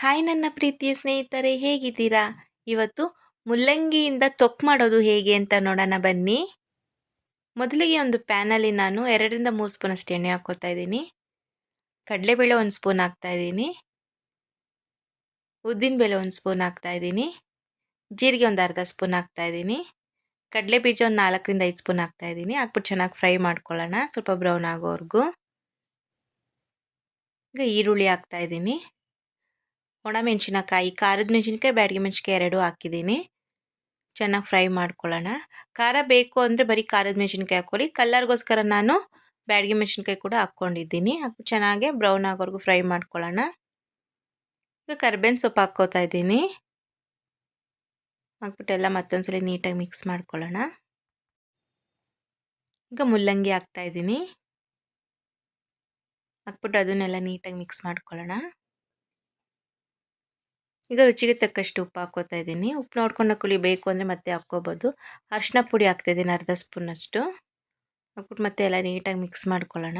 Hi ನನ್ನ ಪ್ರೀತಿಯ ಸ್ನೇಹಿತರೆ, ಹೇಗಿದ್ದೀರಾ? ಇವತ್ತು ಮುಲ್ಲಂಗಿಯಿಂದ ತೊಕ್ ಮಾಡೋದು ಹೇಗೆ ಅಂತ ನೋಡೋಣ ಬನ್ನಿ. ಮೊದಲಿಗೆ ಒಂದು ಪ್ಯಾನಲ್ಲಿ ನಾನು ಎರಡರಿಂದ ಮೂರು ಸ್ಪೂನಷ್ಟು ಎಣ್ಣೆ ಹಾಕ್ಕೋತಾ ಇದ್ದೀನಿ. ಕಡಲೆಬೇಳೆ ಒಂದು ಸ್ಪೂನ್ ಹಾಕ್ತಾ ಇದ್ದೀನಿ. ಉದ್ದಿನಬೇಳೆ ಒಂದು ಸ್ಪೂನ್ ಹಾಕ್ತಾ ಇದ್ದೀನಿ. ಜೀರಿಗೆ ಒಂದು ಅರ್ಧ ಸ್ಪೂನ್ ಹಾಕ್ತಾಯಿದ್ದೀನಿ ಕಡಲೆ ಬೀಜ ಒಂದು ನಾಲ್ಕರಿಂದ ಐದು ಸ್ಪೂನ್ ಹಾಕ್ತಾ ಇದ್ದೀನಿ. ಹಾಕ್ಬಿಟ್ಟು ಚೆನ್ನಾಗಿ ಫ್ರೈ ಮಾಡ್ಕೊಳ್ಳೋಣ, ಸ್ವಲ್ಪ ಬ್ರೌನ್ ಆಗೋವರೆಗೂ. ಈಗ ಈರುಳ್ಳಿ ಹಾಕ್ತಾಯಿದ್ದೀನಿ ಒಣಮೆಣ್ಸಿನಕಾಯಿ ಖಾರದ ಮೆಣಸಿನ್ಕಾಯಿ, ಬ್ಯಾಡಿಗೆ ಮೆಣಸಿನ್ಕಾಯಿ ಎರಡೂ ಹಾಕಿದ್ದೀನಿ. ಚೆನ್ನಾಗಿ ಫ್ರೈ ಮಾಡ್ಕೊಳ್ಳೋಣ. ಖಾರ ಬೇಕು ಅಂದರೆ ಬರೀ ಖಾರದ ಮೆಣಸಿನ್ಕಾಯಿ ಹಾಕ್ಕೊಳ್ಳಿ. ಕಲ್ಲರ್ಗೋಸ್ಕರ ನಾನು ಬ್ಯಾಡಿಗೆ ಮೆಣಸಿನ್ಕಾಯಿ ಕೂಡ ಹಾಕ್ಕೊಂಡಿದ್ದೀನಿ. ಚೆನ್ನಾಗೆ ಬ್ರೌನ್ ಆಗೋವರೆಗೂ ಫ್ರೈ ಮಾಡ್ಕೊಳ್ಳೋಣ. ಈಗ ಕರ್ಬೇವಿನ ಸೊಪ್ಪು ಹಾಕ್ಕೋತಾ ಇದ್ದೀನಿ. ಹಾಕ್ಬಿಟ್ಟು ಎಲ್ಲ ಮತ್ತೊಂದ್ಸಲ ನೀಟಾಗಿ ಮಿಕ್ಸ್ ಮಾಡ್ಕೊಳ್ಳೋಣ. ಈಗ ಮುಲ್ಲಂಗಿ ಹಾಕ್ತಾಯಿದ್ದೀನಿ ಹಾಕ್ಬಿಟ್ಟು ಅದನ್ನೆಲ್ಲ ನೀಟಾಗಿ ಮಿಕ್ಸ್ ಮಾಡ್ಕೊಳ್ಳೋಣ. ಈಗ ರುಚಿಗೆ ತಕ್ಕಷ್ಟು ಉಪ್ಪು ಹಾಕೋತಾ ಇದ್ದೀನಿ. ಉಪ್ಪು ನೋಡ್ಕೊಂಡು ಕುಳಿ ಬೇಕು ಅಂದರೆ ಮತ್ತೆ ಹಾಕ್ಕೋಬೋದು. ಅರಿಶಿನ ಪುಡಿ ಹಾಕ್ತಾಯಿದ್ದೀನಿ ಅರ್ಧ ಸ್ಪೂನಷ್ಟು. ಹಾಕ್ಬಿಟ್ಟು ಮತ್ತೆ ಎಲ್ಲ ನೀಟಾಗಿ ಮಿಕ್ಸ್ ಮಾಡ್ಕೊಳ್ಳೋಣ.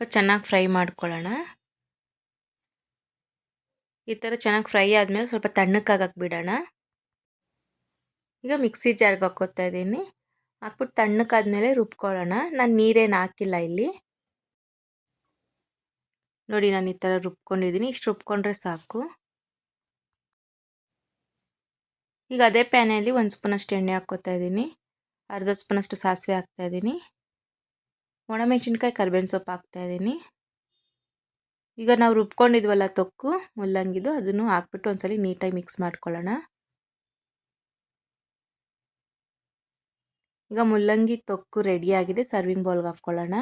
ಸ್ವಲ್ಪ ಚೆನ್ನಾಗಿ ಫ್ರೈ ಮಾಡ್ಕೊಳ್ಳೋಣ. ಈ ಥರ ಚೆನ್ನಾಗಿ ಫ್ರೈ ಆದಮೇಲೆ ಸ್ವಲ್ಪ ತಣ್ಣಕ್ಕಾಗಕ್ಕೆ ಬಿಡೋಣ ಈಗ ಮಿಕ್ಸಿ ಜಾರ್ಗೆ ಹಾಕ್ಕೋತಾ ಇದ್ದೀನಿ. ಹಾಕ್ಬಿಟ್ಟು ತಣ್ಣಕ್ಕಾದ್ಮೇಲೆ ರುಬ್ಕೊಳ್ಳೋಣ. ನಾನು ನೀರೇನು ಹಾಕಿಲ್ಲ ಇಲ್ಲಿ. ನೋಡಿ ನಾನು ಈ ಥರ ರುಬ್ಕೊಂಡಿದ್ದೀನಿ. ಇಷ್ಟು ರುಬ್ಕೊಂಡ್ರೆ ಸಾಕು. ಈಗ ಅದೇ ಪ್ಯಾನಲ್ಲಿ ಒಂದು ಸ್ಪೂನಷ್ಟು ಎಣ್ಣೆ ಹಾಕ್ಕೋತಾ ಇದ್ದೀನಿ. ಅರ್ಧ ಸ್ಪೂನಷ್ಟು ಸಾಸಿವೆ ಹಾಕ್ತಾಯಿದ್ದೀನಿ ಒಣಮೆಣಸಿನ್ಕಾಯಿ ಕರ್ಬೇವಿನ ಸೊಪ್ಪು ಹಾಕ್ತಾಯಿದ್ದೀನಿ ಈಗ ನಾವು ರುಬ್ಕೊಂಡಿದ್ವಲ್ಲ ತೊಕ್ಕು, ಮುಲ್ಲಂಗಿದು, ಅದನ್ನು ಹಾಕ್ಬಿಟ್ಟು ಒಂದ್ಸಲ ನೀಟಾಗಿ ಮಿಕ್ಸ್ ಮಾಡ್ಕೊಳ್ಳೋಣ. ಈಗ ಮುಲ್ಲಂಗಿ, ತೊಕ್ಕು ರೆಡಿಯಾಗಿದೆ ಸರ್ವಿಂಗ್ ಬೌಲ್ಗೆ ಹಾಕ್ಕೊಳ್ಳೋಣ.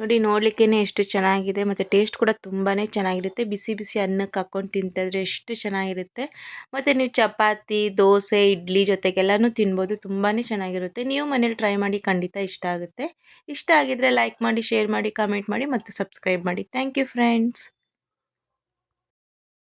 ನೋಡಿ ನೋಡಲಿಕ್ಕೇ ಎಷ್ಟು ಚೆನ್ನಾಗಿದೆ. ಮತ್ತು ಟೇಸ್ಟ್ ಕೂಡ ತುಂಬಾ ಚೆನ್ನಾಗಿರುತ್ತೆ. ಬಿಸಿ ಬಿಸಿ ಅನ್ನಕ್ಕೆ ಹಾಕ್ಕೊಂಡು ತಿಂತಾಯಿದ್ರೆ ಎಷ್ಟು ಚೆನ್ನಾಗಿರುತ್ತೆ. ಮತ್ತು ನೀವು ಚಪಾತಿ, ದೋಸೆ, ಇಡ್ಲಿ ಜೊತೆಗೆಲ್ಲಾನು ತಿನ್ಬೋದು. ತುಂಬಾ ಚೆನ್ನಾಗಿರುತ್ತೆ. ನೀವು ಮನೇಲಿ ಟ್ರೈ ಮಾಡಿ ಖಂಡಿತ ಇಷ್ಟ ಆಗುತ್ತೆ. ಇಷ್ಟ ಆಗಿದರೆ ಲೈಕ್ ಮಾಡಿ ಶೇರ್ ಮಾಡಿ ಕಮೆಂಟ್ ಮಾಡಿ, ಮತ್ತು ಸಬ್ಸ್ಕ್ರೈಬ್ ಮಾಡಿ. Thank you friends